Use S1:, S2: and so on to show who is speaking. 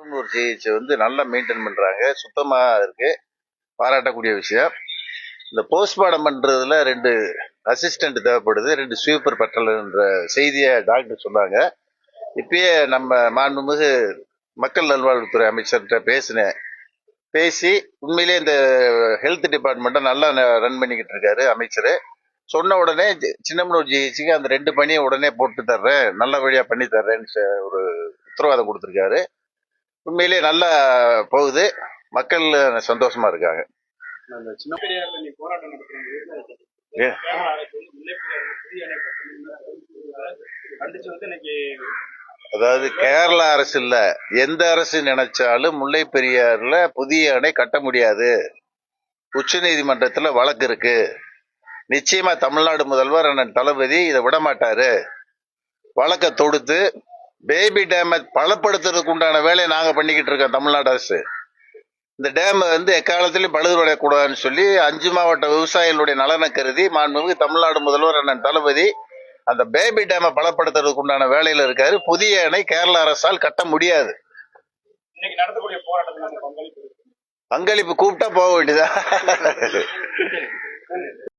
S1: ஒரு சிகிச்சை வந்து நல்லா மெயின்டைன் பண்ணுறாங்க சுத்தமாக இருக்குது பாராட்டக்கூடிய விஷயம். இந்த போஸ்ட்மார்டம் பண்ணுறதுல ரெண்டு அசிஸ்டண்ட் தேவைப்படுது. ரெண்டு ஸ்வீப்பர் பட்டலன்ற செய்தியை டாக்டர் சொன்னாங்க. இப்பயே நம்ம மாண்புமிகு மக்கள் நல்வாழ்வுத்துறை அமைச்சர்கிட்ட பேசினேன். பேசி உண்மையிலே இந்த ஹெல்த் டிபார்ட்மெண்ட்டை நல்லா ரன் பண்ணிக்கிட்டு இருக்காரு அமைச்சர். சொன்ன உடனே சின்னமனூர் ஜிஹெச்சுக்கு அந்த ரெண்டு பணியை உடனே போட்டு தர்றேன். நல்ல வழியாக பண்ணி தர்றேன்னு ஒரு உத்தரவாதம் கொடுத்துருக்காரு. உண்மையிலே நல்லா போகுது. மக்கள் சந்தோஷமா இருக்காங்க. அதாவது கேரள அரசு இல்ல. எந்த அரசு நினைச்சாலும் முல்லை பெரியாறுல புதிய அணை கட்ட முடியாது. உச்ச நீதிமன்றத்துல வழக்கு இருக்கு. நிச்சயமா தமிழ்நாடு முதல்வர் அண்ணன் தளபதி இதை விட மாட்டாரு வழக்கை தொடுத்து பேபி டேமை பலப்படுத்துறதுக்கு உண்டான வேலையை நாங்க பண்ணிக்கிட்டு இருக்கோம் தமிழ்நாடு அரசு. இந்த டேம் வந்து எக்காலத்திலையும் பழுதுபடக்கூடாதுன்னு சொல்லி அஞ்சு மாவட்ட விவசாயிகளுடைய நலனை கருதி மாண்புமிகு தமிழ்நாடு முதல்வர் அண்ணன் தளபதி அந்த பேபி டேமை பலப்படுத்துறதுக்கு உண்டான வேலையில இருக்காரு. புதிய அணை கேரள அரசால் கட்ட முடியாது. பங்களிப்பு கூப்பிட்டா போக வேண்டியதா?